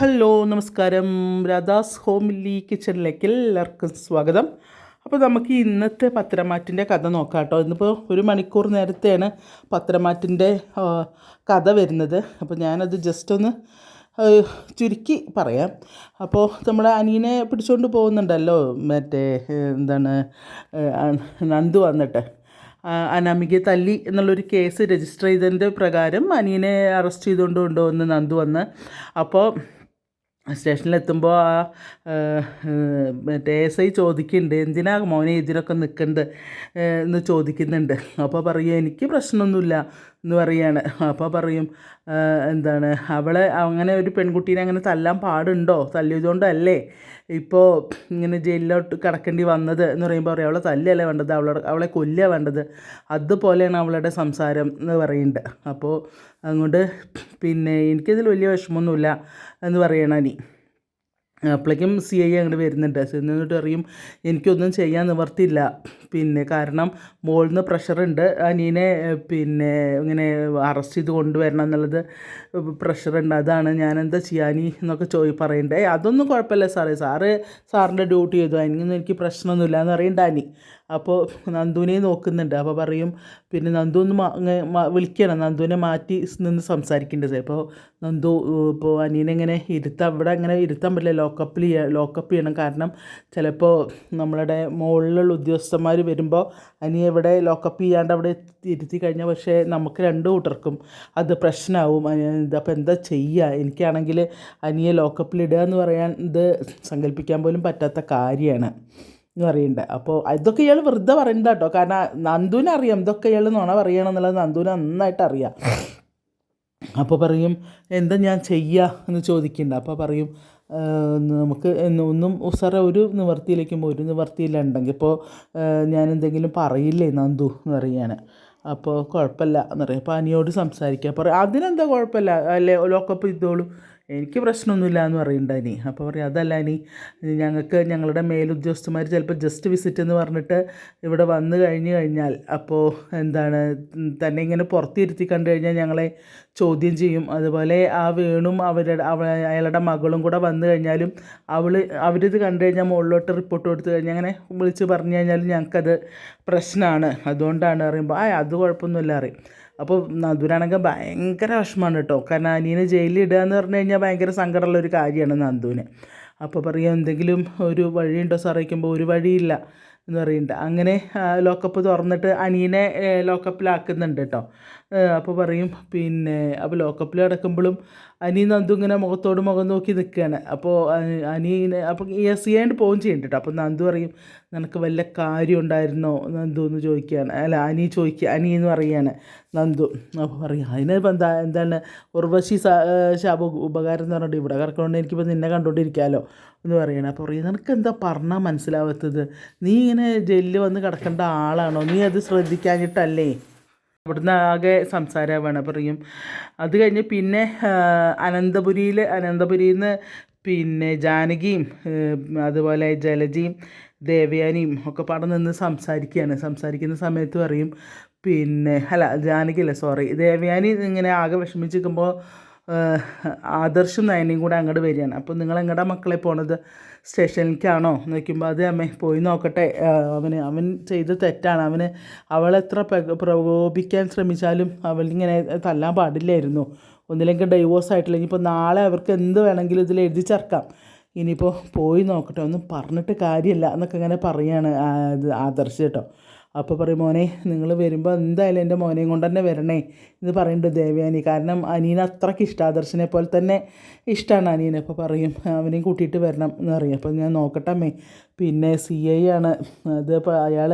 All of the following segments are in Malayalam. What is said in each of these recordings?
ഹലോ നമസ്കാരം. രാധാസ് ഹോംലി കിച്ചണിലേക്ക് എല്ലാവർക്കും സ്വാഗതം. അപ്പോൾ നമുക്ക് ഇന്നത്തെ പത്രമാറ്റിന്റെ കഥ നോക്കാം കേട്ടോ. ഇന്നിപ്പോൾ ഒരു മണിക്കൂർ നേരത്തെയാണ് പത്രമാറ്റിന്റെ കഥ വരുന്നത്. അപ്പോൾ ഞാനത് ജസ്റ്റ് ഒന്ന് ചുരുക്കി പറയാം. അപ്പോൾ നമ്മൾ അനിയനെ പിടിച്ചുകൊണ്ട് പോകുന്നുണ്ടല്ലോ മറ്റേ എന്താണ് നന്ദു വന്നിട്ട്. അനാമികയെ തല്ലി എന്നുള്ളൊരു കേസ് രജിസ്റ്റർ ചെയ്തതിന്റെ പ്രകാരം അനിയനെ അറസ്റ്റ് ചെയ്തുകൊണ്ട് കൊണ്ടുവന്ന് നന്ദു വന്ന്. അപ്പോൾ സ്റ്റേഷനിലെത്തുമ്പോൾ ആ മറ്റേ എസ് ഐ ചോദിക്കുന്നുണ്ട് എന്തിനാ മോനെ ഇതിനൊക്കെ നിൽക്കുന്നത് എന്ന് ചോദിക്കുന്നുണ്ട്. അപ്പോൾ പറയും എനിക്ക് പ്രശ്നമൊന്നുമില്ല എന്ന് പറയാണ്. അപ്പോൾ പറയും എന്താണ് അവളെ അങ്ങനെ ഒരു പെൺകുട്ടീനെ അങ്ങനെ തല്ലാൻ പാടുണ്ടോ? തല്ലിയതുകൊണ്ടല്ലേ ഇപ്പോൾ ഇങ്ങനെ ജയിലിലോട്ട് കിടക്കേണ്ടി വന്നത്? എന്ന് പറയുമ്പോൾ പറയും അവളെ തല്ലല്ലേ വേണ്ടത്? അവളെ അവളെ കൊല്ലുക വേണ്ടത്? അതുപോലെയാണ് അവളുടെ സംസാരം എന്ന് പറയുന്നുണ്ട് അപ്പോൾ അതുകൊണ്ട് പിന്നെ എനിക്കതിൽ വലിയ വിഷമമൊന്നുമില്ല എന്ന് പറയണ അനി അപ്പോഴേക്കും സി ഐ അങ്ങോട്ട് വരുന്നുണ്ട്. എന്നിട്ട് അറിയും എനിക്കൊന്നും ചെയ്യാൻ നിവർത്തിയില്ല. പിന്നെ കാരണം മുകളിൽ നിന്ന് പ്രഷറുണ്ട്. അനിയനെ പിന്നെ ഇങ്ങനെ അറസ്റ്റ് ചെയ്ത് കൊണ്ടുവരണം എന്നുള്ളത് പ്രഷറുണ്ട്. അതാണ് ഞാൻ എന്താ ചെയ്യാനി എന്നൊക്കെ ചോദി പറയണ്ടേ. അതൊന്നും കുഴപ്പമില്ല സാറേ. സാറ് സാറിന്റെ ഡ്യൂട്ടി ചെയ്തു. അതിനൊന്നും എനിക്ക് പ്രശ്നമൊന്നുമില്ല എന്ന് അറിയണ്ട അനി. അപ്പോൾ നന്ദുവിനെ നോക്കുന്നുണ്ട്. അപ്പോൾ പറയും പിന്നെ നന്ദു ഒന്ന് വിളിക്കണം? നന്ദുവിനെ മാറ്റി നിന്ന് സംസാരിക്കേണ്ടത് അപ്പോൾ നന്ദു ഇപ്പോൾ അനിയനെ ഇങ്ങനെ ഇരുത്താൻ ഇവിടെ അങ്ങനെ ഇരുത്താൻ പറ്റില്ല. ലോക്കപ്പിൽ ലോക്കപ്പ് ചെയ്യണം. കാരണം ചിലപ്പോൾ നമ്മളുടെ മുകളിലുള്ള ഉദ്യോഗസ്ഥന്മാർ വരുമ്പോൾ അനിയെ ഇവിടെ ലോക്കപ്പ് ചെയ്യാണ്ട് അവിടെ ഇരുത്തി കഴിഞ്ഞാൽ പക്ഷേ നമുക്ക് രണ്ട് കൂട്ടർക്കും അത് പ്രശ്നമാവും അപ്പോൾ എന്താ ചെയ്യുക എനിക്കാണെങ്കിൽ അനിയെ ലോക്കപ്പിൽ ഇടുക എന്ന് പറയാൻ ഇത് സങ്കല്പിക്കാൻ പോലും പറ്റാത്ത കാര്യമാണ് എന്ന് പറയുന്നുണ്ട്. അപ്പോൾ ഇതൊക്കെ ഇയാൾ വെറുതെ പറയുന്നത് കേട്ടോ. കാരണം നന്ദുവിനെ അറിയാം. ഇതൊക്കെ ഇയാൾ നുണ പറയണം എന്നുള്ളത് നന്ദുവിന് നന്നായിട്ട് അറിയാം. അപ്പോൾ പറയും എന്താ ഞാൻ ചെയ്യുക എന്ന് ചോദിക്കുന്നുണ്ട്. അപ്പോൾ പറയും നമുക്ക് ഒന്നും സാറേ ഒരു നിവർത്തിയിലേക്കും ഒരു നിവർത്തിയില്ല ഉണ്ടെങ്കിൽ ഇപ്പോൾ ഞാൻ എന്തെങ്കിലും പറയില്ലേ നന്ദു? എന്ന് പറയാണ്. അപ്പോൾ കുഴപ്പമില്ല എന്ന് പറയും. അപ്പോൾ അനിയോട് സംസാരിക്കുക പറയും അതിനെന്താ കുഴപ്പമില്ല? അല്ലേ ലോക്കപ്പ് ചെയ്തോളൂ. എനിക്ക് പ്രശ്നമൊന്നുമില്ല എന്ന് പറയുന്നുണ്ട് അനി. അപ്പോൾ പറയും അതല്ല ഇനി ഞങ്ങൾക്ക് ഞങ്ങളുടെ മേലുദ്യോഗസ്ഥന്മാർ ചിലപ്പോൾ ജസ്റ്റ് വിസിറ്റ് എന്ന് പറഞ്ഞിട്ട് ഇവിടെ വന്നു കഴിഞ്ഞു കഴിഞ്ഞാൽ അപ്പോൾ എന്താണ് തന്നെ ഇങ്ങനെ പുറത്തിരുത്തി കണ്ടു കഴിഞ്ഞാൽ ഞങ്ങളെ ചോദ്യം ചെയ്യും. അതുപോലെ ആ വീണും അവരുടെ അവ അയാളുടെ മകളും കൂടെ വന്നു കഴിഞ്ഞാലും അവൾ അവരിത് കണ്ടു കഴിഞ്ഞാൽ മുകളിലോട്ട് റിപ്പോർട്ട് കൊടുത്തു കഴിഞ്ഞാൽ അങ്ങനെ വിളിച്ച് പറഞ്ഞു കഴിഞ്ഞാൽ ഞങ്ങൾക്കത് പ്രശ്നമാണ്. അതുകൊണ്ടാണ് പറയുമ്പോൾ ആ അത് കുഴപ്പമൊന്നുമില്ല അറിയും അപ്പോൾ നന്ദുവിനാണെങ്കിൽ ഭയങ്കര വിഷമമാണ് കേട്ടോ. കാരണം അനിയനെ ജയിലിൽ ഇടുക എന്ന് പറഞ്ഞു കഴിഞ്ഞാൽ ഭയങ്കര സങ്കടമുള്ള ഒരു കാര്യമാണ് നന്ദുവിന്. അപ്പോൾ പറയുക എന്തെങ്കിലും ഒരു വഴിയുണ്ടോ സാർ വയ്ക്കുമ്പോൾ ഒരു വഴിയില്ല എന്ന് പറയുന്നുണ്ട്. അങ്ങനെ ലോക്കപ്പ് തുറന്നിട്ട് അനിയനെ ലോക്കപ്പിലാക്കുന്നുണ്ട് കേട്ടോ. അപ്പോൾ പറയും പിന്നെ അപ്പോൾ ലോക്കപ്പിൽ കിടക്കുമ്പോഴും അനി നന്ദു ഇങ്ങനെ മുഖത്തോട് മുഖം നോക്കി നിൽക്കുകയാണ് അപ്പോൾ അനീനെ അപ്പോൾ എസ് ചെയ്യാണ്ട് പോവുകയും ചെയ്യുന്നുണ്ട് അപ്പോൾ നന്ദു പറയും നിനക്ക് വല്ല കാര്യം ഉണ്ടായിരുന്നോ നന്ദു എന്ന് ചോദിക്കുകയാണ് അല്ല അനി ചോദിക്കുക അനി എന്ന് പറയുകയാണ് നന്ദു. അപ്പോൾ പറയും അതിനിപ്പോൾ എന്താ എന്താണ്? ഉർവശി ശാപ ഉപകാരം എന്ന് പറഞ്ഞിട്ട് ഇവിടെ കിടക്കണോണ്ട് എനിക്കിപ്പോൾ നിന്നെ കണ്ടുകൊണ്ടിരിക്കാമല്ലോ എന്ന് പറയണം. അപ്പോൾ പറയും നിനക്ക് എന്താ പറഞ്ഞാൽ മനസ്സിലാവാത്തത്? നീ ഇങ്ങനെ ജയിലിൽ വന്ന് കിടക്കേണ്ട ആളാണോ? നീ അത് ശ്രദ്ധിക്കാഞ്ഞിട്ടല്ലേ? അവിടുന്ന് ആകെ സംസാരമാണ് പറയും അത് കഴിഞ്ഞ് പിന്നെ അനന്തപുരിയിൽ അനന്തപുരിയിൽ നിന്ന് പിന്നെ ജാനകിയും അതുപോലെ ജലജയും ദേവയാനിയും ഒക്കെ പാടെ നിന്ന് സംസാരിക്കുകയാണ് സംസാരിക്കുന്ന സമയത്ത് പറയും പിന്നെ അല്ല ജാനകി അല്ല സോറി ദേവയാനി ഇങ്ങനെ ആകെ വിഷമിച്ചിരിക്കുമ്പോൾ ആദർശും നയനയും കൂടെ അങ്ങോട്ട് വരികയാണ്. അപ്പോൾ നിങ്ങൾ എങ്ങടാ മക്കളെ പോണത്? സ്റ്റേഷനിലേക്കാണോ? നോക്കുമ്പോൾ അത് അമ്മേ പോയി നോക്കട്ടെ. അവന് അവൻ ചെയ്ത തെറ്റാണ്. അവന് അവളെത്ര പ്ര- പ്രകോപിക്കാൻ ശ്രമിച്ചാലും അവളിങ്ങനെ തല്ലാൻ പാടില്ലായിരുന്നു. ഒന്നില്ലെങ്കിൽ ഡൈവോഴ്സ് ആയിട്ടില്ല ഇനിയിപ്പോൾ നാളെ അവർക്ക് എന്ത് വേണമെങ്കിലും ഇതിൽ എഴുതി ചേർക്കാം. ഇനിയിപ്പോൾ പോയി നോക്കട്ടെ ഒന്നും പറഞ്ഞിട്ട് കാര്യമില്ല എന്നൊക്കെ ഇങ്ങനെ പറയുകയാണ് ആദർശ് കേട്ടോ. അപ്പോൾ പറയും മോനെ നിങ്ങൾ വരുമ്പോൾ എന്തായാലും എന്റെ മോനെയും കൊണ്ട് തന്നെ വരണേ എന്ന് പറയുന്നുണ്ട് ദേവയാനി. കാരണം അനീന അത്രയ്ക്ക് ഇഷ്ടം പോലെ തന്നെ ഇഷ്ടമാണ് അനീനെ. അപ്പോൾ പറയും അവനെയും കൂട്ടിയിട്ട് വരണം എന്ന് പറയും. അപ്പോൾ ഞാൻ നോക്കട്ടെ അമ്മേ. പിന്നെ സി ഐ ആണ്. അത് ഇപ്പോൾ അയാൾ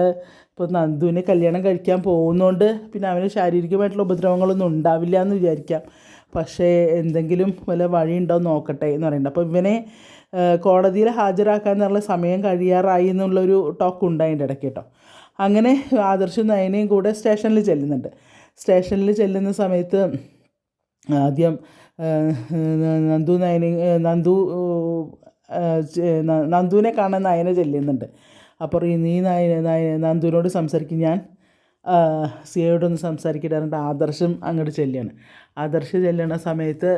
ഇപ്പോൾ നന്ദുവിനെ കല്യാണം കഴിക്കാൻ പോകുന്നതുകൊണ്ട് പിന്നെ അവന് ശാരീരികമായിട്ടുള്ള ഉപദ്രവങ്ങളൊന്നും ഉണ്ടാവില്ല എന്ന് വിചാരിക്കാം. പക്ഷേ എന്തെങ്കിലും വല്ല വഴിയുണ്ടോ നോക്കട്ടെ എന്ന് പറയുന്നുണ്ട്. അപ്പോൾ ഇവനെ കോടതിയിൽ ഹാജരാക്കാൻ ഹാജരാക്കാന്നുള്ള സമയം കഴിയാറായി എന്നുള്ളൊരു ടോക്ക് ഉണ്ടായിട്ടുണ്ട് ഇടയ്ക്ക് കേട്ടോ. അങ്ങനെ ആദർശും നയനയും കൂടെ സ്റ്റേഷനിൽ ചെല്ലുന്നുണ്ട്. സ്റ്റേഷനിൽ ചെല്ലുന്ന സമയത്ത് ആദ്യം നന്ദു നയനി നന്ദു നന്ദുവിനെ കാണാൻ നയന ചെല്ലുന്നുണ്ട്. അപ്പോൾ ഈ നീ നയന നയ നന്ദുവിനോട് സംസാരിക്കും ഞാൻ സി ഐയോടൊന്ന് സംസാരിക്കിടാറുണ്ട് ആദർശം അങ്ങോട്ട് ചെല്ലുകയാണ് ആദർശ് ചെല്ലണ സമയത്ത്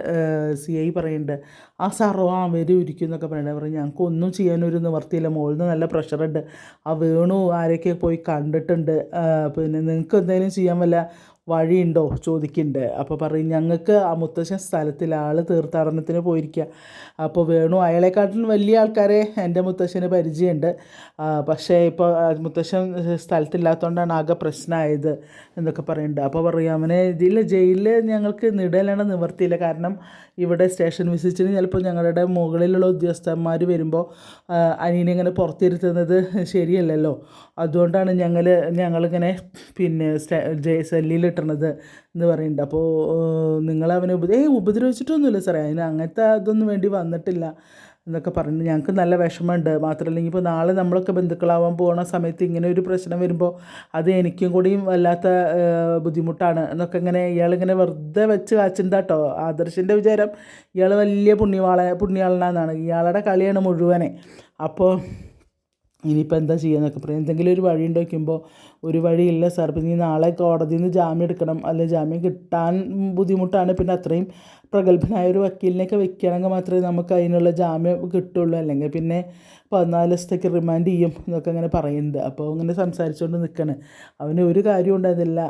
സി ഐ പറയുന്നുണ്ട് ആ സാറോ ആ വരും ഇരിക്കും എന്നൊക്കെ പറയുന്നത് പറയും ഞങ്ങൾക്ക് ഒന്നും ചെയ്യാനൊരു നിവർത്തിയില്ല. മുകളിൽ നിന്ന് നല്ല പ്രഷറുണ്ട് ആ വേണു ആരൊക്കെ പോയി കണ്ടിട്ടുണ്ട്. പിന്നെ നിങ്ങൾക്ക് എന്തെങ്കിലും ചെയ്യാൻ വല്ല വഴിയുണ്ടോ? ചോദിക്കുന്നുണ്ട് അപ്പോൾ പറയും ഞങ്ങൾക്ക് ആ മുത്തശ്ശൻ സ്ഥലത്തിൽ ആൾ തീർത്ഥാടനത്തിന് പോയിരിക്കുക അപ്പോൾ വേണു അയാളെക്കാട്ടിലും വലിയ ആൾക്കാരെ എന്റെ മുത്തശ്ശന് പരിചയമുണ്ട്. പക്ഷേ ഇപ്പോൾ മുത്തശ്ശൻ സ്ഥലത്തില്ലാത്തതുകൊണ്ടാണ് ആകെ പ്രശ്നമായത് എന്നൊക്കെ പറയുന്നുണ്ട് അപ്പോൾ പറയും അവനെ ഇതിൽ ജയിലിൽ ഞങ്ങൾക്ക് നിടലാണ് നിവർത്തിയില്ല കാരണം ഇവിടെ സ്റ്റേഷൻ വിസിറ്റിന് ചിലപ്പോൾ ഞങ്ങളുടെ മുകളിലുള്ള ഉദ്യോഗസ്ഥന്മാർ വരുമ്പോൾ അനിയനെ ഇങ്ങനെ പുറത്തിരുത്തുന്നത് ശരിയല്ലല്ലോ. അതുകൊണ്ടാണ് ഞങ്ങൾ ഞങ്ങളിങ്ങനെ പിന്നെ സ്റ്റേ ജെ സെല്ലിലിട്ടണത് എന്ന് പറയുന്നുണ്ട് അപ്പോൾ നിങ്ങൾ അവനെ ഉപ ഏയ് ഉപദ്രവിച്ചിട്ടൊന്നുമില്ല സാറേ. അതിന് അങ്ങനത്തെ അതൊന്നും വേണ്ടി വന്നിട്ടില്ല എന്നൊക്കെ പറഞ്ഞു ഞങ്ങൾക്ക് നല്ല വിഷമമുണ്ട്. മാത്രമല്ല ഇപ്പോൾ നാളെ നമ്മളൊക്കെ ബന്ധുക്കളാവാൻ പോകുന്ന സമയത്ത് ഇങ്ങനെ ഒരു പ്രശ്നം വരുമ്പോൾ അത് എനിക്കും കൂടിയും വല്ലാത്ത ബുദ്ധിമുട്ടാണ് എന്നൊക്കെ ഇങ്ങനെ ഇയാളിങ്ങനെ വെറുതെ വെച്ച് കാച്ചിണ്ടാട്ടോ. ആദർശിന്റെ വിചാരം ഇയാൾ വലിയ പുണ്യവാള പുണ്യാളനാണെന്നാണ് ഇയാളുടെ കളിയാണ് മുഴുവനെ. അപ്പോൾ ഇനിയിപ്പോൾ എന്താ ചെയ്യുന്നതൊക്കെ പറയും. എന്തെങ്കിലും ഒരു വഴി ഉണ്ടോ വയ്ക്കുമ്പോൾ ഒരു വഴിയില്ല സാർ. പിന്നെ നാളെ കോടതിയിൽ നിന്ന് ജാമ്യം എടുക്കണം അല്ലെങ്കിൽ ജാമ്യം കിട്ടാൻ ബുദ്ധിമുട്ടാണ്. പിന്നെ അത്രയും പ്രഗത്ഭനായ ഒരു വക്കീലിനെയൊക്കെ വെക്കുകയാണെങ്കിൽ മാത്രമേ നമുക്ക് അതിനുള്ള ജാമ്യം കിട്ടുള്ളൂ. അല്ലെങ്കിൽ പിന്നെ പതിനാല് ദിവസത്തേക്ക് റിമാൻഡ് ചെയ്യും എന്നൊക്കെ അങ്ങനെ പറയുന്നുണ്ട്. അപ്പോൾ ഇങ്ങനെ സംസാരിച്ചുകൊണ്ട് നിൽക്കണ്. അവന് ഒരു കാര്യം ഉണ്ടായിരുന്നില്ല.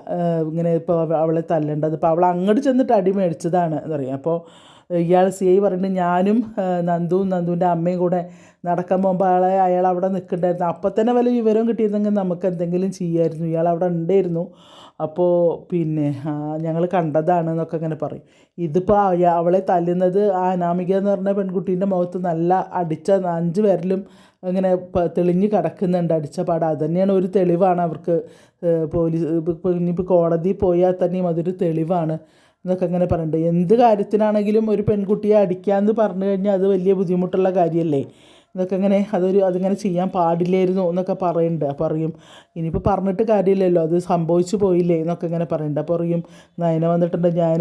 ഇങ്ങനെ ഇപ്പോൾ അവളെ തല്ലേണ്ടത്. അപ്പോൾ അവൾ അങ്ങോട്ട് ചെന്നിട്ട് അടി മേടിച്ചതാണ് എന്ന് പറയും അപ്പോൾ ഇയാൾ സി ഐ പറഞ്ഞിട്ട് ഞാനും നന്ദുവും നന്ദുവിന്റെ അമ്മയും കൂടെ നടക്കാൻ പോകുമ്പോൾ അയാളെ അയാൾ അവിടെ നിൽക്കണ്ടായിരുന്നു. അപ്പം തന്നെ വല്ല വിവരവും കിട്ടിയിരുന്നെങ്കിൽ നമുക്ക് എന്തെങ്കിലും ചെയ്യായിരുന്നു. ഇയാൾ അവിടെ ഉണ്ടായിരുന്നു. അപ്പോൾ പിന്നെ ഞങ്ങൾ കണ്ടതാണ് എന്നൊക്കെ അങ്ങനെ പറയും. ഇതിപ്പോൾ അവളെ തല്ലുന്നത് ആ അനാമിക എന്ന് പറഞ്ഞ പെൺകുട്ടീന്റെ മുഖത്ത് നല്ല അടിച്ച അഞ്ച് പേരിലും അങ്ങനെ തെളിഞ്ഞ് കിടക്കുന്നുണ്ട്. അടിച്ച പാട്. അത് തന്നെയാണ് ഒരു തെളിവാണ് അവർക്ക് പോലീസ് ഇനിയിപ്പോൾ കോടതിയിൽ പോയാൽ തന്നെയും അതൊരു തെളിവാണ് എന്നൊക്കെ അങ്ങനെ പറയുന്നുണ്ട് എന്ത് കാര്യത്തിനാണെങ്കിലും ഒരു പെൺകുട്ടിയെ അടിക്കാമെന്ന് പറഞ്ഞു കഴിഞ്ഞാൽ അത് വലിയ ബുദ്ധിമുട്ടുള്ള കാര്യമല്ലേ? എന്നൊക്കെ ഇങ്ങനെ അതൊരു അതിങ്ങനെ ചെയ്യാൻ പാടില്ലായിരുന്നു എന്നൊക്കെ പറയുന്നുണ്ട് അപ്പോൾ പറയും ഇനിയിപ്പോൾ പറഞ്ഞിട്ട് കാര്യമില്ലല്ലോ അത് സംഭവിച്ചു പോയില്ലേ എന്നൊക്കെ ഇങ്ങനെ പറയുന്നുണ്ട് അപ്പോൾ പറയും നയന വന്നിട്ടുണ്ട് ഞാൻ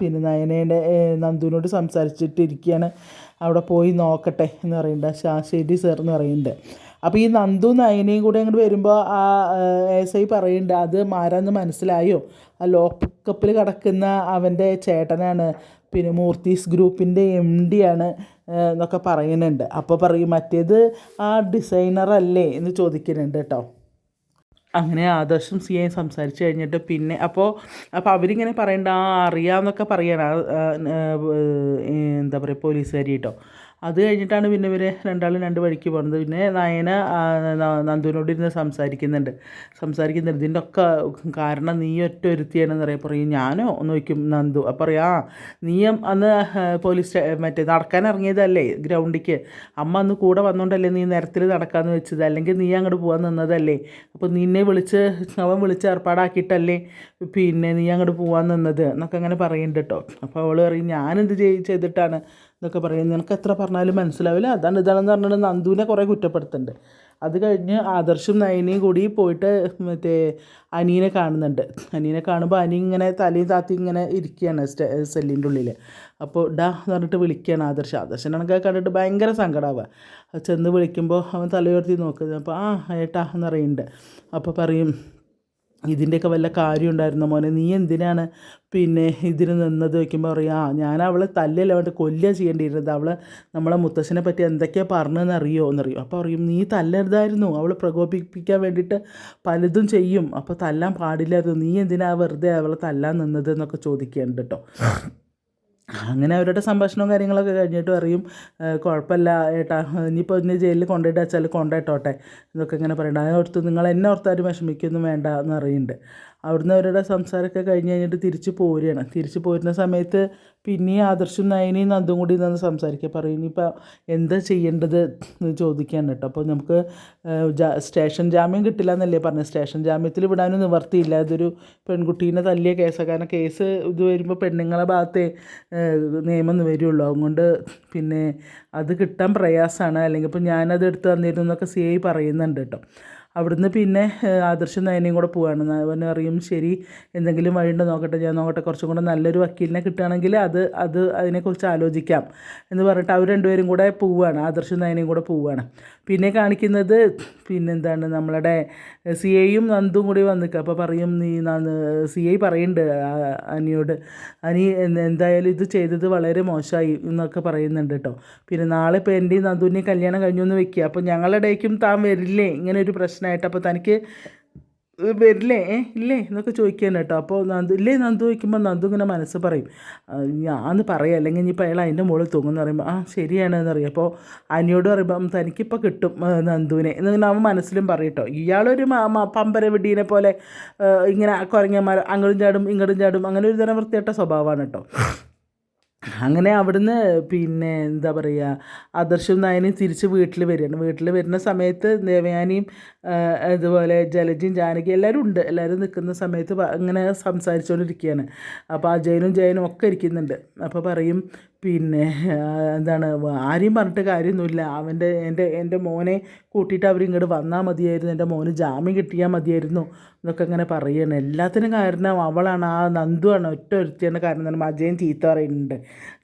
പിന്നെ നയനേന്റെ നന്ദുവിനോട് സംസാരിച്ചിട്ടിരിക്കുകയാണ് അവിടെ പോയി നോക്കട്ടെ എന്ന് പറയുന്നുണ്ട് ശാശേരി സാർ എന്ന് പറയുന്നുണ്ട് അപ്പോൾ ഈ നന്ദു നയനയും കൂടെ അങ്ങോട്ട് വരുമ്പോൾ ആ എസ് ഐ പറയുന്നുണ്ട് അത് മാരാന്ന് മനസ്സിലായോ? ആ ലോക്കപ്പിൽ കിടക്കുന്ന അവന്റെ ചേട്ടനാണ്. പിന്നെ മൂർത്തീസ് ഗ്രൂപ്പിന്റെ എം ഡി ആണ്. ഏഹ്, എന്നൊക്കെ പറയുന്നുണ്ട്. അപ്പോൾ പറയും മറ്റേത് ആ ഡിസൈനർ അല്ലേ? എന്ന് ചോദിക്കുന്നുണ്ട് കേട്ടോ അങ്ങനെ ആദർശം സി ഐ സംസാരിച്ച് കഴിഞ്ഞിട്ട് പിന്നെ അപ്പോൾ അപ്പോൾ അവരിങ്ങനെ പറയണ്ട ആ അറിയാമെന്നൊക്കെ പറയണം. എന്താ പറയുക പോലീസുകാരി കേട്ടോ അത് കഴിഞ്ഞിട്ടാണ് പിന്നെ ഇവർ രണ്ടാളും രണ്ട് വഴിക്ക് പോകുന്നത് പിന്നെ നയന ന- നന്ദുവിനോട് ഇരുന്ന് സംസാരിക്കുന്നുണ്ട്. സംസാരിക്കുന്നുണ്ട്. ഇതിന്റെ ഒക്കെ കാരണം നീ ഒറ്റ ഒരുത്തിയാണെന്ന് പറയാം പറയും ഞാനോ ചോദിക്കും നന്ദു. അപ്പം പറയാം നീയും അന്ന് പോലീസ് മറ്റേ നടക്കാൻ ഇറങ്ങിയതല്ലേ ഗ്രൗണ്ടിക്ക്? അമ്മ അന്ന് കൂടെ വന്നോണ്ടല്ലേ നീ നിരത്തിൽ നടക്കാമെന്ന് വെച്ചത്? അല്ലെങ്കിൽ നീ അങ്ങോട്ട് പോകാൻ നിന്നതല്ലേ? അപ്പോൾ നിന്നെ വിളിച്ച് അവൻ വിളിച്ച് ഏർപ്പാടാക്കിയിട്ടല്ലേ പിന്നെ നീ അങ്ങോട്ട് പോകാൻ നിന്നത്? എന്നൊക്കെ അങ്ങനെ പറയുന്നുണ്ട് കേട്ടോ അപ്പോൾ അവൾ പറയും ഞാനെന്ത് ചെയ് ചെയ്തിട്ടാണ് എന്നൊക്കെ പറയും. നിനക്ക് എത്ര പറഞ്ഞാലും മനസ്സിലാവില്ല. അതാണ് ഇതാണെന്ന് പറഞ്ഞിട്ട് നന്ദുവിനെ കുറേ കുറ്റപ്പെടുത്തുന്നുണ്ട്. അത് കഴിഞ്ഞ് ആദർശും നയനയും കൂടി പോയിട്ട് മറ്റേ അനീനെ കാണുന്നുണ്ട്. അനീനെ കാണുമ്പോൾ അനി ഇങ്ങനെ തലയും താത്തി ഇങ്ങനെ ഇരിക്കുകയാണ് സ്റ്റെ സെല്ലിന്റെ ഉള്ളിൽ അപ്പോൾ ഡാ എന്ന് പറഞ്ഞിട്ട് വിളിക്കുകയാണ് ആദർശ്. ആദർശനാണെങ്കിൽ കണ്ടിട്ട് ഭയങ്കര സങ്കടമാവുക ചെന്ന് വിളിക്കുമ്പോൾ അവൻ തലയുയർത്തി നോക്കുന്നത് അപ്പോൾ ആ ഏട്ടാ എന്ന് പറയുന്നുണ്ട്. അപ്പോൾ പറയും ഇതിന്റെയൊക്കെ വല്ല കാര്യം ഉണ്ടായിരുന്ന മോനെ? നീ എന്തിനാണ് പിന്നെ ഇതിന് നിന്നത്? വയ്ക്കുമ്പോൾ പറയാം ആ ഞാൻ അവളെ തല്ലല്ല വേണ്ട കൊല്ലുക ചെയ്യേണ്ടിയിരുന്നത്. അവൾ നമ്മളെ മുത്തശ്ശനെ പറ്റി എന്തൊക്കെയാണ് പറഞ്ഞതെന്ന് അറിയോ എന്നറിയോ. അപ്പോൾ പറയും നീ തല്ലരുതായിരുന്നു. അവൾ പ്രകോപിപ്പിക്കാൻ വേണ്ടിയിട്ട് പലതും ചെയ്യും. അപ്പോൾ തല്ലാൻ പാടില്ലായിരുന്നു. നീ എന്തിനാ വെറുതെ അവളെ തല്ലാൻ നിന്നത്? എന്നൊക്കെ ചോദിക്കേണ്ട കേട്ടോ അങ്ങനെ അവരുടെ സംഭാഷണവും കാര്യങ്ങളൊക്കെ കഴിഞ്ഞിട്ട് അറിയും "ഏഹ് കുഴപ്പമില്ല ഏട്ടാ ഇനിയിപ്പോൾ ഇന്ന് ജയിലിൽ കൊണ്ടുപോയിട്ട് വെച്ചാൽ കൊണ്ടുപോയിട്ടോട്ടെ എന്നൊക്കെ ഇങ്ങനെ പറയുന്നുണ്ട് അതിനോർത്ത് നിങ്ങൾ എന്നെ ഓർത്താരും വിഷമിക്കൊന്നും വേണ്ട എന്ന് പറയുന്നുണ്ട്. അവിടുന്ന് അവരുടെ സംസാരമൊക്കെ കഴിഞ്ഞ് കഴിഞ്ഞിട്ട് തിരിച്ച് പോരുകയാണ്. തിരിച്ച് പോരുന്ന സമയത്ത് പിന്നെയും ആദർശും നയനയും നന്ദും കൂടി നിന്ന് സംസാരിക്കുക. പറയും ഇനിയിപ്പോൾ എന്താ ചെയ്യേണ്ടത്? എന്ന് ചോദിക്കുകയാണ് കേട്ടോ. അപ്പോൾ നമുക്ക് സ്റ്റേഷൻ ജാമ്യം കിട്ടില്ല എന്നല്ലേ പറഞ്ഞത്? സ്റ്റേഷൻ ജാമ്യത്തിൽ വിടാനും നിവർത്തിയില്ല. ഇതൊരു പെൺകുട്ടീനെ തല്ലിയ കേസാണ് കാരണം കേസ് ഇത് വരുമ്പോൾ പെണ്ണുങ്ങളെ ഭാഗത്തെ നിയമം വരുള്ളൂ. അതുകൊണ്ട് പിന്നെ അത് കിട്ടാൻ പ്രയാസമാണ്. അല്ലെങ്കിൽ ഇപ്പോൾ ഞാനത് എടുത്ത് തന്നിരുന്നു എന്നൊക്കെ സി ഐ പറയുന്നുണ്ട് കേട്ടോ. അവിടുന്ന് പിന്നെ ആദർശ നയനയും കൂടെ പോവാണ്. അവൻ അറിയും ശരി എന്തെങ്കിലും വഴിയുണ്ടോ നോക്കട്ടെ ഞാൻ നോക്കട്ടെ. കുറച്ചും കൂടെ നല്ലൊരു വക്കീലിനെ കിട്ടുകയാണെങ്കിൽ അത് അത് അതിനെക്കുറിച്ച് ആലോചിക്കാം. എന്ന് പറഞ്ഞിട്ട് അവർ രണ്ടുപേരും കൂടെ പോവുകയാണ് ആദർശ നയനയും കൂടെ പോവുകയാണ് പിന്നെ കാണിക്കുന്നത് പിന്നെന്താണ്? നമ്മളുടെ സി ഐയും നന്ദും കൂടി വന്നിക്കുക അപ്പോൾ പറയും നീ സി ഐ പറയുന്നുണ്ട് അനിയോട്. അനി എന്തായാലും ഇത് ചെയ്തത് വളരെ മോശമായി എന്നൊക്കെ പറയുന്നുണ്ട് കേട്ടോ. പിന്നെ നാളെ ഇപ്പോൾ എന്റെയും നന്ദുവിന്റെയും കല്യാണം കഴിഞ്ഞു എന്ന് വെക്കുക. അപ്പോൾ ഞങ്ങളുടെ ഇടയ്ക്കും താൻ വരില്ലേ? ഇങ്ങനെ ഒരു പ്രശ്നമായിട്ട് അപ്പോൾ തനിക്ക് വരില്ലേ? ഇല്ലേ? എന്നൊക്കെ ചോദിക്കാൻ കേട്ടോ. അപ്പോൾ നന്ദു ഇല്ലേ നന്ദു ചോദിക്കുമ്പോൾ നന്ദു ഇങ്ങനെ മനസ്സ് പറയും. ഞാന്ന് പറയാം. അല്ലെങ്കിൽ ഇനിയിപ്പോൾ അയാൾ അതിന്റെ മുകളിൽ തൂങ്ങുമെന്ന് പറയുമ്പോൾ ആ ശരിയാണ് എന്ന് എന്നറിയാം അപ്പോൾ അനിയോട് പറയുമ്പം തനിക്കിപ്പോൾ കിട്ടും നന്ദുവിനെ. എന്നിങ്ങനെ അവൻ മനസ്സിലും പറയട്ടോ ഇയാളൊരു മ- മ- പമ്പര വെടീനെ പോലെ ഇങ്ങനെ കുരങ്ങന്മാർ അങ്ങോട്ടും ചാടും ഇങ്ങോട്ടും ചാടും അങ്ങനെ ഒരു തരം വൃത്തിയായിട്ട സ്വഭാവമാണ് കേട്ടോ. അങ്ങനെ അവിടുന്ന് പിന്നെ എന്താ പറയുക ആദർശവും നയനും തിരിച്ച് വീട്ടിൽ വരികയാണ്. വീട്ടിൽ വരുന്ന സമയത്ത് ദേവയാനിയും അതുപോലെ ജലജയും ജാനകി എല്ലാവരും ഉണ്ട്. എല്ലാവരും നിൽക്കുന്ന സമയത്ത് ഇങ്ങനെ സംസാരിച്ചുകൊണ്ടിരിക്കുകയാണ് അപ്പോൾ അജയനും ജയനും ഒക്കെ ഇരിക്കുന്നുണ്ട്. അപ്പോൾ പറയും പിന്നെ എന്താണ് ആരെയും പറഞ്ഞിട്ട് കാര്യമൊന്നുമില്ല. അവന്റെ എന്റെ എന്റെ മോനെ കൂട്ടിയിട്ട് അവരിങ്ങോട്ട് വന്നാൽ മതിയായിരുന്നു. എന്റെ മോന് ജാമ്യം കിട്ടിയാൽ മതിയായിരുന്നു എന്നൊക്കെ അങ്ങനെ പറയുകയാണ് എല്ലാത്തിനും കാരണം അവളാണ്. ആ നന്ദുവാണ് ഒറ്റ ഒരുത്തിയാണ് കാരണം തന്നെ അജയൻ ചീത്ത പറയുന്നുണ്ട്.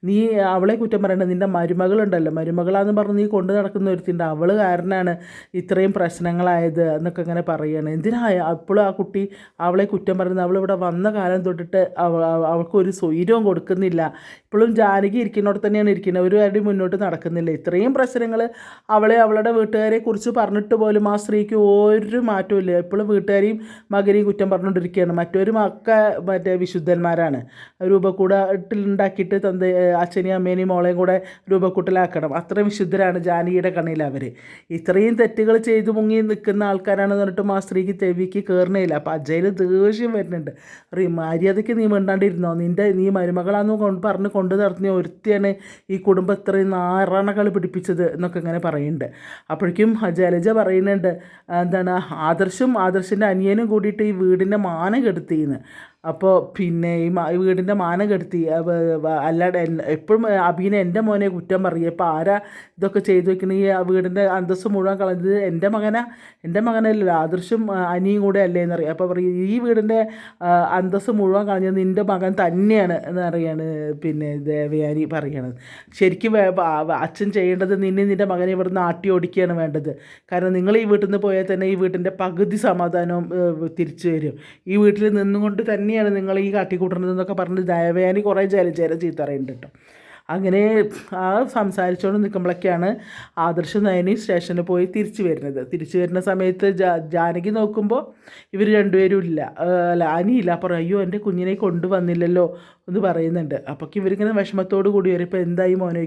നീ അവളെ കുറ്റം പറയണ്ട. നിന്റെ മരുമകളുണ്ടല്ലോ. മരുമകളാന്ന് പറഞ്ഞ് നീ കൊണ്ടു നടക്കുന്ന ഒരുത്തിന്റെ അവൾ കാരണമാണ് ഇത്രയും പ്രശ്നങ്ങളായത്. എന്നൊക്കെ ഇങ്ങനെ പറയുകയാണ് എന്തിനാ അപ്പോഴും ആ കുട്ടി അവളെ കുറ്റം പറയുന്നത്? അവളിവിടെ വന്ന കാലം തൊട്ടിട്ട് അവ അവ- അവൾക്കൊരു സ്വൈര്യവും കൊടുക്കുന്നില്ല. ഇപ്പോഴും ജാനകി ഇരിക്കുന്നിടത്ത് തന്നെയാണ് ഇരിക്കുന്നത്. ഒരു അടി മുന്നോട്ട് നടക്കുന്നില്ല. ഇത്രയും പ്രശ്നങ്ങൾ അവളെ അവളുടെ വീട്ടുകാരെ കുറിച്ച് പറഞ്ഞിട്ട് പോലും ആ സ്ത്രീക്ക് ഒരു മാറ്റവും ഇല്ല. എപ്പോഴും വീട്ടുകാരെയും മകനെയും കുറ്റം പറഞ്ഞുകൊണ്ടിരിക്കുകയാണ്. മറ്റൊരു മക്ക മറ്റേ വിശുദ്ധന്മാരാണ്. രൂപക്കൂടത്തിലുണ്ടാക്കിയിട്ട് തന്ത അച്ഛനെയും അമ്മേനെയും മോളെയും കൂടെ രൂപക്കൂട്ടിലാക്കണം. അത്രയും വിശുദ്ധരാണ് ജാനകിയുടെ കണ്ണിൽ അവർ ഇത്രയും തെറ്റുകൾ ചെയ്തു മുങ്ങി നിൽക്കുന്ന ആൾക്കാരാണെന്ന് പറഞ്ഞിട്ടും ആ സ്ത്രീക്ക് ചെവിക്ക് കയറണേയില്ല അപ്പോൾ അജയിൽ ദേഷ്യം വരുന്നുണ്ട്. അറിയും മര്യാദയ്ക്ക് നീ മിണ്ടാണ്ടിരുന്നോ? നിന്റെ നീ മരുമകളാന്ന് കൊണ്ട് പറഞ്ഞ് കൊണ്ടു നടത്തിയ ഒരുത്തിയാണ് ഈ കുടുംബം ഇത്രയും നാരണകൾ പിടിപ്പിച്ചത് എന്നൊക്കെ ഇങ്ങനെ പറയുന്നുണ്ട്. അപ്പോഴേക്കും ജലജ പറയുന്നുണ്ട് എന്താണ് ആദർശും ആദർശിന്റെ അനിയനും കൂടിയിട്ട് ഈ വീടിന്റെ മാനം കെടുത്തിന്ന്. അപ്പോൾ പിന്നെ ഈ മാ വീടിന്റെ മാനം കെടുത്തി. അല്ലാതെ എപ്പോഴും അബീനെ എന്റെ മോനെ കുറ്റം പറയും. ഇപ്പോൾ ആരാ ഇതൊക്കെ ചെയ്തു വെക്കണ? ഈ വീടിന്റെ അന്തസ്സ് മുഴുവൻ കളഞ്ഞത് എന്റെ മകനാ. എന്റെ മകനല്ലല്ലോ ആദർശും അനിയും കൂടെ അല്ലേ എന്നറിയാം അപ്പോൾ പറയും ഈ വീടിന്റെ അന്തസ്സ് മുഴുവൻ കളഞ്ഞത് നിന്റെ മകൻ തന്നെയാണ് എന്നറിയാണ് പിന്നെ ദേവയാനി പറയണത്. ശരിക്കും അച്ഛൻ ചെയ്യേണ്ടത് നിന്നെ നിന്റെ മകനെ ഇവിടെ നിന്ന് ആട്ടി ഓടിക്കുകയാണ് വേണ്ടത്. കാരണം നിങ്ങൾ ഈ വീട്ടിൽ നിന്ന് പോയാൽ തന്നെ ഈ വീട്ടിന്റെ പകുതി സമാധാനവും തിരിച്ചു വരും. ഈ വീട്ടിൽ നിന്നുകൊണ്ട് തന്നെയാണ് നിങ്ങൾ ഈ കാട്ടിക്കൂട്ടുന്നത് എന്നൊക്കെ പറഞ്ഞ് ദേവയാനി കുറേ ജലചേര ചീത്തറയുണ്ട് കേട്ടോ. അങ്ങനെ ആ സംസാരിച്ചുകൊണ്ട് നിൽക്കുമ്പോഴൊക്കെയാണ് ആദർശ നയനി സ്റ്റേഷനിൽ പോയി തിരിച്ചു വരുന്നത്. തിരിച്ചു വരുന്ന സമയത്ത് ജാ ജാനകി നോക്കുമ്പോൾ ഇവർ രണ്ടുപേരും ഇല്ല. അല്ല അനിയില്ല. അപ്പോൾ അയ്യോ എന്റെ കുഞ്ഞിനെ കൊണ്ടുവന്നില്ലല്ലോ എന്ന് പറയുന്നുണ്ട്. അപ്പോൾ ഇവരിങ്ങനെ വിഷമത്തോട് കൂടി വരും. ഇപ്പോൾ എന്തായി മോനെ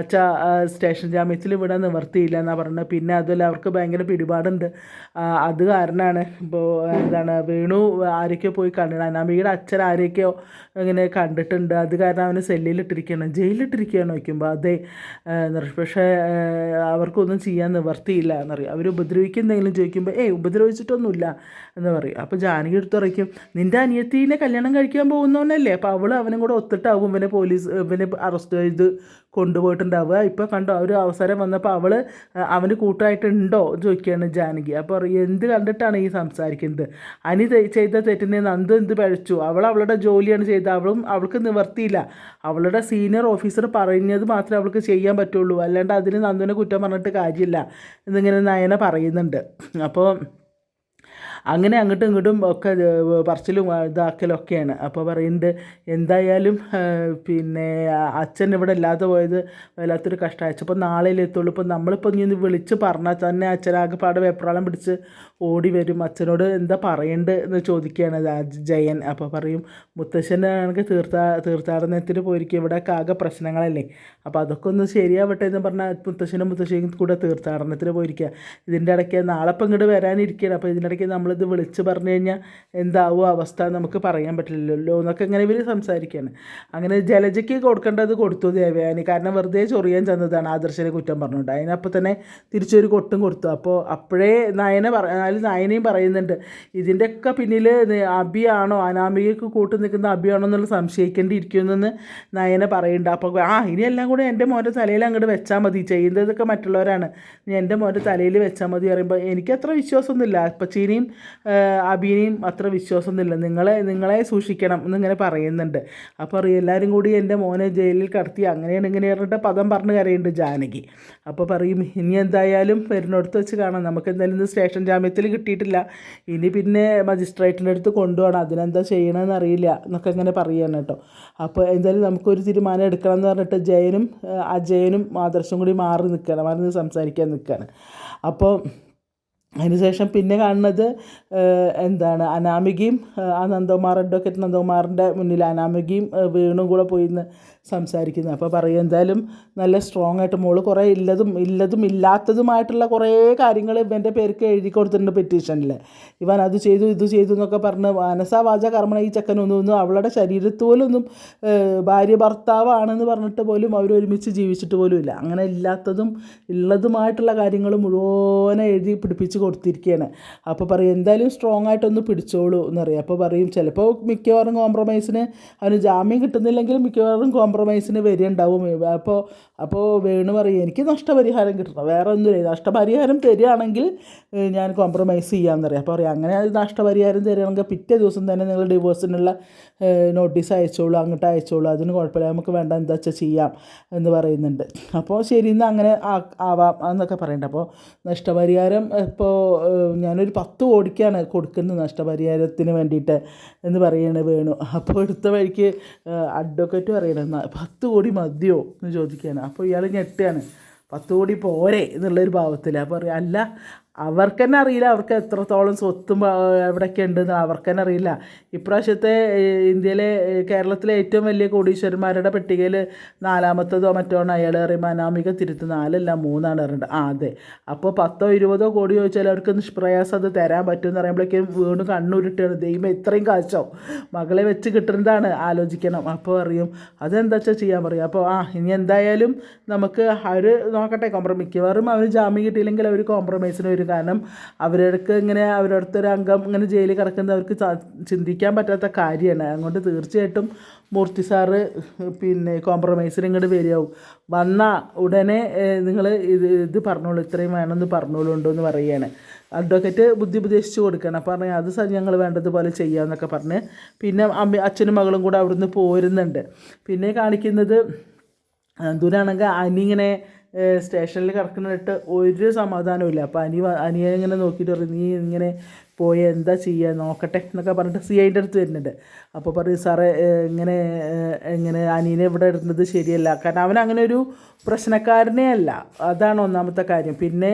അച്ഛാ സ്റ്റേഷൻ ജാമ്യത്തിൽ ഇവിടെ നിവർത്തിയില്ല എന്നാണ് പറഞ്ഞത് പിന്നെ അതുമല്ല അവർക്ക് ഭയങ്കര പിടിപാടുണ്ട്. അത് കാരണമാണ് ഇപ്പോൾ എന്താണ് വേണു ആരൊക്കെയോ പോയി കണ്ടിട്ട് അനാമികയുടെ അച്ഛൻ ആരൊക്കെയോ ഇങ്ങനെ കണ്ടിട്ടുണ്ട്. അത് കാരണം അവന് സെല്ലിലിട്ടിരിക്കുകയാണ് ജയിലിലിട്ടിരിക്കുകയാണ് വയ്ക്കുമ്പോൾ അതെ പക്ഷേ അവർക്കൊന്നും ചെയ്യാൻ നിവർത്തിയില്ല എന്നറിയും. അവർ ഉപദ്രവിക്കുന്നെങ്കിലും ചോദിക്കുമ്പോൾ ഏയ് ഉപദ്രവിച്ചിട്ടൊന്നുമില്ല എന്ന് പറയും. അപ്പോൾ ജാനകി എടുത്ത് പറയും നിന്റെ അനിയത്തീനെ കല്യാണം കഴിക്കാൻ പോകുന്നവനല്ലേ? അപ്പോൾ അവൾ അവനും കൂടെ ഒത്തിട്ടാവും ഇവനെ പോലീസ് ഇവനെ അറസ്റ്റ് ചെയ്ത് കൊണ്ടുപോയിട്ടുണ്ടാവുക. ഇപ്പോൾ കണ്ടോ ഒരു അവസരം വന്നപ്പോൾ അവൾ അവന് കൂട്ടായിട്ടുണ്ടോ ചോദിക്കുകയാണ് ജാനകി. അപ്പോൾ എന്ത് കണ്ടിട്ടാണ് ഈ സംസാരിക്കുന്നത്? അനി ചെയ്ത തെറ്റിനെ നന്ദു എന്ത് പഴിച്ചു? അവൾ അവളുടെ ജോലിയാണ് ചെയ്തത്. അവളും അവൾക്ക് നിവർത്തിയില്ല. അവളുടെ സീനിയർ ഓഫീസർ പറഞ്ഞത് മാത്രമേ അവൾക്ക് ചെയ്യാൻ പറ്റുള്ളൂ. അല്ലാണ്ട് അതിന് നന്ദുവിനെ കുറ്റം പറഞ്ഞിട്ട് കാര്യമില്ല. എന്നിങ്ങനെ നയന പറയുന്നുണ്ട്. അപ്പോൾ അങ്ങനെ അങ്ങോട്ടും ഇങ്ങോട്ടും ഒക്കെ പറച്ചിലും ഇതാക്കലും ഒക്കെയാണ്. അപ്പോൾ പറയുന്നുണ്ട് എന്തായാലും പിന്നെ അച്ഛൻ ഇവിടെ ഇല്ലാതെ പോയത് വല്ലാത്തൊരു കഷ്ടമായി അപ്പോൾ നാളെ എത്തുള്ളൂ. ഇപ്പോൾ നമ്മളിപ്പോൾ ഇനി ഒന്ന് വിളിച്ച് പറഞ്ഞാൽ തന്നെ അച്ഛനാകെപ്പാടെ വെപ്രാളം പിടിച്ച് ഓടി വരും. അച്ഛനോട് എന്താ പറയേണ്ടത് എന്ന് ചോദിക്കുകയാണ് ജയൻ. അപ്പോൾ പറയും മുത്തശ്ശനാണെങ്കിൽ തീർത്ഥാ തീർത്ഥാടനത്തിന് പോയിരിക്കും. ഇവിടെ ആകെ പ്രശ്നങ്ങളല്ലേ? അപ്പോൾ അതൊക്കെ ഒന്ന് ശരിയാവട്ടെ എന്ന് പറഞ്ഞാൽ മുത്തശ്ശനും മുത്തശ്ശിയും കൂടെ തീർത്ഥാടനത്തിന് പോയിരിക്കുക ഇതിന്റെ ഇടയ്ക്ക് നാളെ ഇപ്പം ഇങ്ങോട്ട് വരാനിരിക്കുകയാണ് അപ്പോൾ ഇതിന്റെ ഇടയ്ക്ക് നമ്മളിത് വിളിച്ച് പറഞ്ഞു കഴിഞ്ഞാൽ എന്താവും അവസ്ഥ നമുക്ക് പറയാൻ പറ്റില്ലല്ലോ എന്നൊക്കെ ഇങ്ങനെ ഇവർ സംസാരിക്കുകയാണ് അങ്ങനെ ജലജയ്ക്ക് കൊടുക്കേണ്ടത് കൊടുത്തു ദേവയാനി. കാരണം വെറുതെ ചൊറിയാൻ ചെന്നതാണ് ആദർശനെ കുറ്റം പറഞ്ഞുകൊണ്ട്. അതിനപ്പോൾ തന്നെ തിരിച്ചൊരു കൊട്ടും കൊടുത്തു. അപ്പോൾ അപ്പോഴേ നയന പറ നയനയും പറയുന്നുണ്ട്. ഇതിന്റെയൊക്കെ പിന്നിൽ അബിയാണോ അനാമികയ്ക്ക് കൂട്ടു നിൽക്കുന്ന അബിയാണോ എന്നുള്ള സംശയിക്കേണ്ടിയിരിക്കുമെന്ന് നയന പറയുന്നുണ്ട്. അപ്പോൾ ആ ഇനിയെല്ലാം കൂടെ എന്റെ മോന്റെ തലയിൽ അങ്ങോട്ട് വെച്ചാൽ മതി. ചെയ്യുന്നതൊക്കെ മറ്റുള്ളവരാണ്. എന്റെ മോന്റെ തലയിൽ വെച്ചാൽ മതി പറയുമ്പോൾ എനിക്കത്ര വിശ്വാസമൊന്നുമില്ല. അപ്പച്ചീനെയും അബീനെയും അത്ര വിശ്വാസമൊന്നുമില്ല. നിങ്ങളെ നിങ്ങളെ സൂക്ഷിക്കണം എന്നിങ്ങനെ പറയുന്നുണ്ട്. അപ്പോൾ അറിയാം എല്ലാവരും കൂടി എന്റെ മോനെ ജയിലിൽ കടത്തി അങ്ങനെയാണ് ഇങ്ങനെ പറഞ്ഞിട്ട് പദം പറഞ്ഞ് കരയുന്നുണ്ട് ജാനകി. അപ്പോൾ പറയും ഇനി എന്തായാലും വരുന്നിടത്ത് വെച്ച് കാണാം. നമുക്ക് എന്തായാലും ഇന്ന് സ്റ്റേഷൻ ജാമ്യത്തിൽ കിട്ടിയിട്ടില്ല. ഇനി പിന്നെ മജിസ്ട്രേറ്റിന്റെ അടുത്ത് കൊണ്ടുപോകണം. അതിനെന്താ ചെയ്യണമെന്ന് അറിയില്ല എന്നൊക്കെ ഇങ്ങനെ പറയുകയാണ് കേട്ടോ. അപ്പോൾ എന്തായാലും നമുക്കൊരു തീരുമാനം എടുക്കണം എന്ന് പറഞ്ഞിട്ട് ജയനും അജയനും ആദർശും കൂടി മാറി നിൽക്കുകയാണ് മാറി നിന്ന് സംസാരിക്കാൻ നിൽക്കുകയാണ് അപ്പോൾ അതിനുശേഷം പിന്നെ കാണുന്നത് എന്താണ് അനാമികയും ആ നന്ദകുമാർ അഡ്വക്കേറ്റ് നന്ദകുമാറിന്റെ മുന്നിൽ അനാമികയും വീണും കൂടെ പോയി നിന്ന് സംസാരിക്കുന്നത്. അപ്പോൾ പറയും എന്തായാലും നല്ല സ്ട്രോങ് ആയിട്ട് മോൾ കുറേ ഇല്ലതും ഇല്ലതും ഇല്ലാത്തതുമായിട്ടുള്ള കുറേ കാര്യങ്ങൾ ഇവന്റെ പേർക്ക് എഴുതി കൊടുത്തിട്ടുണ്ട് പെറ്റീഷനിൽ ഇവൻ അത് ചെയ്തു ഇത് ചെയ്തു എന്നൊക്കെ പറഞ്ഞ് അനസാ വാച കർമ്മണ ഈ ചക്കനൊന്നും ഒന്നും അവളുടെ ശരീരത്തോലൊന്നും ഭാര്യ ഭർത്താവാണെന്ന് പറഞ്ഞിട്ട് പോലും അവർ ഒരുമിച്ച് ജീവിച്ചിട്ട് പോലും ഇല്ല. അങ്ങനെ ഇല്ലാത്തതും ഉള്ളതുമായിട്ടുള്ള കാര്യങ്ങൾ മുഴുവനെ എഴുതി പിടിപ്പിച്ച് കൊടുത്തിരിക്കുകയാണ് അപ്പോൾ പറയും എന്തായാലും സ്ട്രോങ് ആയിട്ടൊന്ന് പിടിച്ചോളൂ എന്നറിയാം. അപ്പോൾ പറയും ചിലപ്പോൾ മിക്കവാറും കോംപ്രമൈസിന് അവന് ജാമ്യം കിട്ടുന്നില്ലെങ്കിലും മിക്കവാറും കോംപ്രമൈസിന് വരികയുണ്ടാവും. അപ്പോൾ അപ്പോൾ വേണു പറയും എനിക്ക് നഷ്ടപരിഹാരം കിട്ടണം. വേറെ ഒന്നുമില്ല. നഷ്ടപരിഹാരം തരികയാണെങ്കിൽ ഞാൻ കോംപ്രമൈസ് ചെയ്യാമെന്ന് പറയാം അപ്പോൾ പറയാം അങ്ങനെ നഷ്ടപരിഹാരം തരികയാണെങ്കിൽ പിറ്റേ ദിവസം തന്നെ നിങ്ങൾ ഡിവോഴ്സിനുള്ള നോട്ടീസ് അയച്ചോളൂ അങ്ങോട്ട് അയച്ചോളൂ. അതിന് കുഴപ്പമില്ല. നമുക്ക് വേണ്ട എന്താ വെച്ചാൽ ചെയ്യാം എന്ന് പറയുന്നുണ്ട്. അപ്പോൾ ശരി എന്നാൽ അങ്ങനെ ആവാം എന്നൊക്കെ പറയുന്നുണ്ട്. അപ്പോൾ നഷ്ടപരിഹാരം ഇപ്പോൾ ഞാനൊരു പത്ത് കോടിക്കാണ് കൊടുക്കുന്നത് നഷ്ടപരിഹാരത്തിന് വേണ്ടിയിട്ട് എന്ന് പറയുകയാണ് വേണു. അപ്പോൾ എടുത്ത വഴിക്ക് അഡ്വക്കേറ്റ് പറയണം "ന- പത്ത് കോടി മതിയോ എന്ന് ചോദിക്കുകയാണ്. അപ്പോൾ ഇയാൾ ഞെട്ടുകയാണ്. പത്ത് കോടി പോരെ എന്നുള്ളൊരു ഭാവത്തിൽ. അപ്പോൾ അല്ല അവർക്ക് തന്നെ അറിയില്ല. അവർക്ക് എത്രത്തോളം സ്വത്തും എവിടെയൊക്കെ ഉണ്ടെന്ന് അവർക്ക് തന്നെ അറിയില്ല. ഇപ്രാവശ്യത്തെ ഇന്ത്യയിലെ കേരളത്തിലെ ഏറ്റവും വലിയ കോടീശ്വരന്മാരുടെ പട്ടികയിൽ നാലാമത്തതോ മറ്റോ അയാൾ പറയുമ്പോൾ അനാമിക തിരുത്ത് നാലല്ല മൂന്നാണ് പറയുന്നത് ആ അതെ. അപ്പോൾ പത്തോ ഇരുപതോ കോടി ചോദിച്ചാൽ അവർക്ക് നിഷ്പ്രയാസം അത് തരാൻ പറ്റുമെന്ന് പറയുമ്പോഴേക്കും വീണ്ടും കണ്ണുരുട്ടാണ്. ദൈവം ഇത്രയും കാശോ? മകളെ വെച്ച് കിട്ടുന്നതാണ്. ആലോചിക്കണം. അപ്പോൾ അറിയും അതെന്താ വെച്ചാൽ ചെയ്യാൻ പറയും അപ്പോൾ ആ ഇനി എന്തായാലും നമുക്ക് അവർ നോക്കട്ടെ കോംപ്രമൈ മിക്കവാറും അവർ ജാമ്യം കിട്ടിയില്ലെങ്കിൽ അവർ കോംപ്രമൈസിന് കാരണം അവർക്ക് ഇങ്ങനെ അവരടുത്ത ഒരു അംഗം ഇങ്ങനെ ജയിലിൽ കിടക്കുന്നത് അവർക്ക് ചിന്തിക്കാൻ പറ്റാത്ത കാര്യമാണ്. അതുകൊണ്ട് തീർച്ചയായിട്ടും മൂർത്തി സാറ് പിന്നെ കോംപ്രമൈസിന് ഇങ്ങോട്ട് വരികയാവും. വന്ന ഉടനെ നിങ്ങൾ ഇത് ഇത് പറഞ്ഞോളൂ ഇത്രയും വേണമെന്ന് പറഞ്ഞോളൂ ഉണ്ടോ എന്ന് പറയുകയാണ്. അഡ്വക്കേറ്റ് ബുദ്ധി ഉപദേശിച്ച് കൊടുക്കണം പറഞ്ഞു അത് ഞങ്ങൾ വേണ്ടതുപോലെ ചെയ്യാമെന്നൊക്കെ പറഞ്ഞ്. പിന്നെ അമ്മ അച്ഛനും മകളും കൂടെ അവിടുന്ന് പോരുന്നുണ്ട്. പിന്നെ കാണിക്കുന്നത് എന്തുനാണെങ്കിൽ അനി ഇങ്ങനെ ഏഹ്, സ്റ്റേഷനിൽ കിടക്കുന്നിട്ട് ഒരു സമാധാനവും ഇല്ല അപ്പോൾ അനിയെ ഇങ്ങനെ നോക്കിയിട്ട് പറയും നീ ഇങ്ങനെ പോയി എന്താ ചെയ്യുക നോക്കട്ടെ എന്നൊക്കെ പറഞ്ഞിട്ട് സി ഐന്റെ അടുത്ത് വരുന്നുണ്ട്. അപ്പോൾ പറയും സാറേ ഇങ്ങനെ ഇങ്ങനെ അനീനെ ഇവിടെ ഇടുന്നത് ശരിയല്ല. കാരണം അവൻ അങ്ങനെ ഒരു പ്രശ്നക്കാരനേ അല്ല. അതാണ് ഒന്നാമത്തെ കാര്യം. പിന്നെ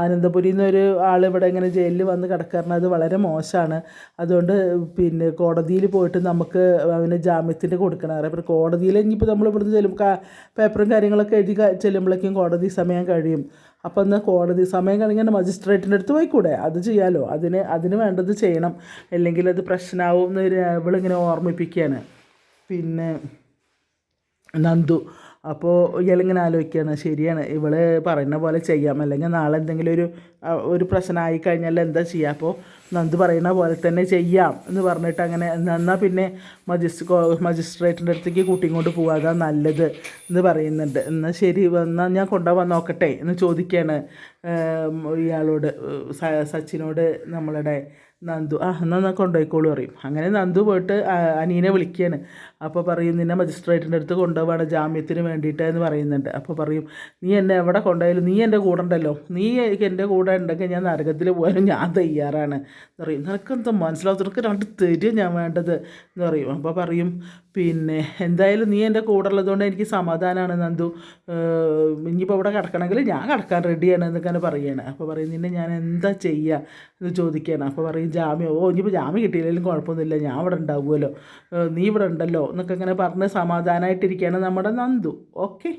ആനന്ദപുരിയിൽ നിന്നൊരു ആൾ ഇവിടെ ഇങ്ങനെ ജയിലിൽ വന്ന് കിടക്കാറുണ്ട്. അത് വളരെ മോശമാണ്. അതുകൊണ്ട് പിന്നെ കോടതിയിൽ പോയിട്ട് നമുക്ക് അവന് ജാമ്യത്തിന് കൊടുക്കണം. അപ്പോൾ കോടതിയിൽ ഇനിയിപ്പോൾ നമ്മൾ ഇവിടുന്ന് ചെല്ലുമ്പോൾ പേപ്പറും കാര്യങ്ങളൊക്കെ എഴുതി ചെല്ലുമ്പോഴേക്കും കോടതി സമയം കഴിയും. അപ്പോൾ എന്നാൽ കോടതി സമയം കഴിഞ്ഞാൽ മജിസ്ട്രേറ്റിന്റെ അടുത്ത് പോയിക്കൂടെ? അത് ചെയ്യാമല്ലോ അതിന് അതിന് വേണ്ടത് ചെയ്യണം. അല്ലെങ്കിൽ അത് പ്രശ്നമാവും എന്ന് ഇവളിങ്ങനെ ഓർമ്മിപ്പിക്കുകയാണ്. പിന്നെ നന്ദു അപ്പോൾ ഇയാളിങ്ങനെ ആലോചിക്കുകയാണ് ശരിയാണ് ഇവൾ പറയുന്ന പോലെ ചെയ്യാം. അല്ലെങ്കിൽ നാളെ എന്തെങ്കിലും ഒരു ഒരു പ്രശ്നമായി കഴിഞ്ഞാൽ എന്താ ചെയ്യുക അപ്പോൾ നന്ദു പറയുന്ന പോലെ തന്നെ ചെയ്യാം എന്ന് പറഞ്ഞിട്ട് അങ്ങനെ എന്നാൽ പിന്നെ മജിസ്ട്രേ മജിസ്ട്രേറ്റിന്റെ അടുത്തേക്ക് കൂട്ടിയും കൊണ്ട് പോകുക നല്ലത് എന്ന് പറയുന്നുണ്ട്. എന്നാൽ ശരി എന്നാൽ ഞാൻ കൊണ്ടുപോകാൻ നോക്കട്ടെ എന്ന് ചോദിക്കുകയാണ് ഇയാളോട് സച്ചിനോട് നമ്മളുടെ നന്ദു. ആ എന്നാൽ എന്നാൽ കൊണ്ടുപോയിക്കോളൂ പറയും. അങ്ങനെ നന്ദു പോയിട്ട് അനീനെ വിളിക്കുകയാണ്. അപ്പോൾ പറയും നിന്നെ മജിസ്ട്രേറ്റിന്റെ അടുത്ത് കൊണ്ടുപോവാണ് ജാമ്യത്തിന് വേണ്ടിയിട്ട് എന്ന് പറയുന്നുണ്ട്. അപ്പോൾ പറയും നീ എന്നെ എവിടെ കൊണ്ടുപോയാലും നീ എന്റെ കൂടെ ഉണ്ടല്ലോ. നീ എന്റെ കൂടെ ഉണ്ടെങ്കിൽ ഞാൻ നരകത്തിൽ പോയാലും ഞാൻ തയ്യാറാണ്. എന്ന് പറയും. നിനക്കെന്താ മനസ്സിലാവും നിനക്ക് രണ്ട് തരും ഞാൻ വേണ്ടത്. എന്ന് പറയും. അപ്പോൾ പറയും പിന്നെ എന്തായാലും നീ എന്റെ കൂടെ ഉള്ളതുകൊണ്ട് എനിക്ക് സമാധാനമാണ് നന്ദു. ഇനിയിപ്പോൾ ഇവിടെ കിടക്കണമെങ്കിൽ ഞാൻ കിടക്കാൻ റെഡിയാണ് എന്നൊക്കെ പറയുകയാണ് അപ്പോൾ പറയും നിന്നെ ഞാൻ എന്താ ചെയ്യുക എന്ന് ചോദിക്കുകയാണ്. അപ്പോൾ പറയും ജാമ്യം. ഓ ഇനിയിപ്പോൾ ജാമ്യം കിട്ടിയില്ലെങ്കിലും കുഴപ്പമൊന്നുമില്ല. ഞാൻ ഇവിടെ ഉണ്ടാവുമല്ലോ. നീ ഇവിടെ ഉണ്ടല്ലോ എന്നൊക്കെ ഇങ്ങനെ പറഞ്ഞ് സമാധാനമായിട്ടിരിക്കുകയാണ് നമ്മുടെ നന്ദു. ഓക്കെ.